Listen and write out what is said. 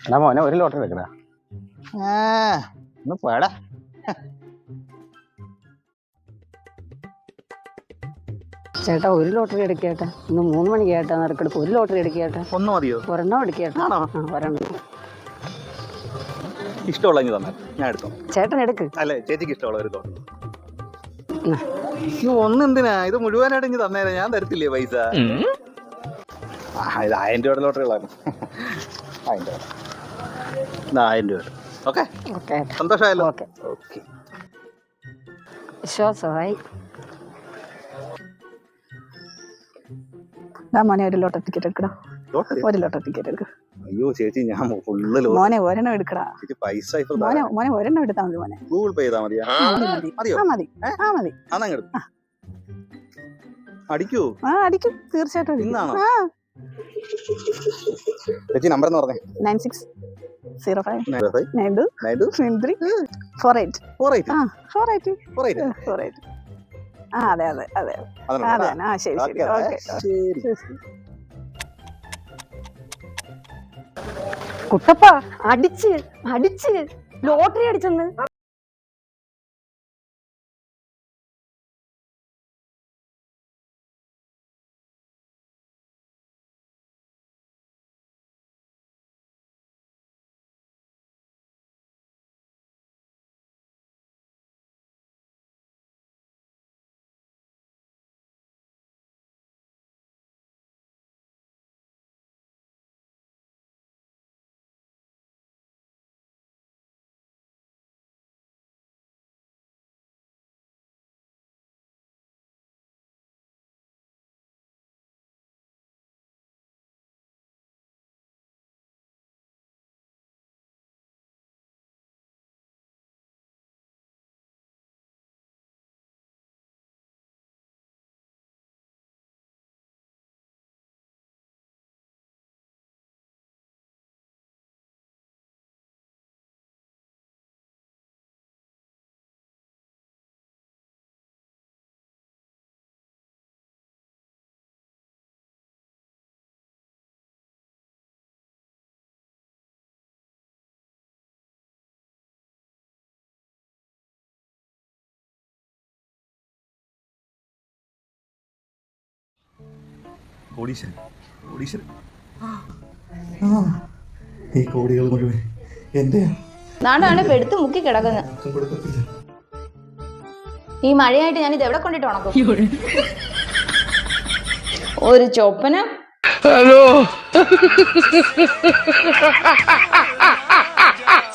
എടാ മോനെ ഒരു ലോട്ടറി എടുക്കടാ. ആ. ഒന്ന് പോടാ ചേട്ടാ ഒരു ലോട്ടറി എടുക്കേട്ടെ? ഇന്ന് മൂന്ന് മണിക്ക് ചേട്ടാ നറുക്കെടുപ്പ് ഒരു ലോട്ടറി എടുക്കേട്ടെ? ഒന്ന് മതിയോ? ഒരെണ്ണം എടുക്കേട്ടെ. ആണോ? ഒരെണ്ണം. ഇഷ്ടമുള്ള തന്നെ. ഞാൻ എടുത്തോ? ചേട്ടൻ എടുക്ക്. അല്ലേ ചേച്ചിക്ക് ഇഷ്ടമുള്ള ഒരു തോന്നുന്നു എന്നാ. ഒന്ന് എന്തിനാ ഇത് മുഴുവനായിട്ട് ഇനി തന്നേരാ. ഞാൻ തരത്തില്ലേ പൈസ? ആ ഇത് ആയിരം രൂപയുടെ ലോട്ടറികളാണ് ആയിരം രൂപ ഇത് ആയിരം രൂപ ഓക്കെ? ഓക്കെ. സന്തോഷമായല്ലോ. ഓക്കെ. ഓക്കെ. വിശ്വാസമായി. മോനെ ഒരു ലോട്ടറി ടിക്കറ്റ് എടുക്കടാ. ലോട്ടറി? ഒരു ലോട്ടറി ടിക്കറ്റ് എടുക്ക. അയ്യോ ചേച്ചി ഞാൻ ഫുള്ള് ലോ- മോനെ ഒരെണ്ണം എടുക്കടാ. ചേച്ചി പൈസ ഇപ്പൊ മോനെ മോനെ ഒരെണ്ണം എടുത്താൽ മതി മോനെ. ഗൂഗിൾ പേ ചെയ്താൽ മതിയാ? മതി മതി. മതിയോ? ആ മതി. ആ മതി. അടിക്കൂ. ആ അടിക്കും. തീർച്ചയായിട്ടും അടിക്കും. ഇന്നാണോ? ആ. ചേച്ചി നമ്പർ എന്ന് പറഞ്ഞേ. Nine six zero five nine two nine two nine three four eight four eight ആ four eight four eight four eight ആ അതെ അതെ അതെ. അതെ ആ ശരി ശരി. ഓക്കെ ശരി. കുട്ടപ്പ അടിച്ച് അടിച്ച്. ലോട്ടറി അടിച്ചെന്ന്. കോടീശ്വരൻ കോടീശ്വരൻ ആ. ഈ കോടികൾ മുഴുവൻ എന്റെയാ നാടാണ് പെടുത്ത് മുക്കി കിടക്കുന്നത് ഈ മഴയായിട്ട് ഞാൻ ഇത് എവിടെ കൊണ്ടിട്ട് ഉണക്കും? ഒരു ചൊപ്പന. ഹലോ.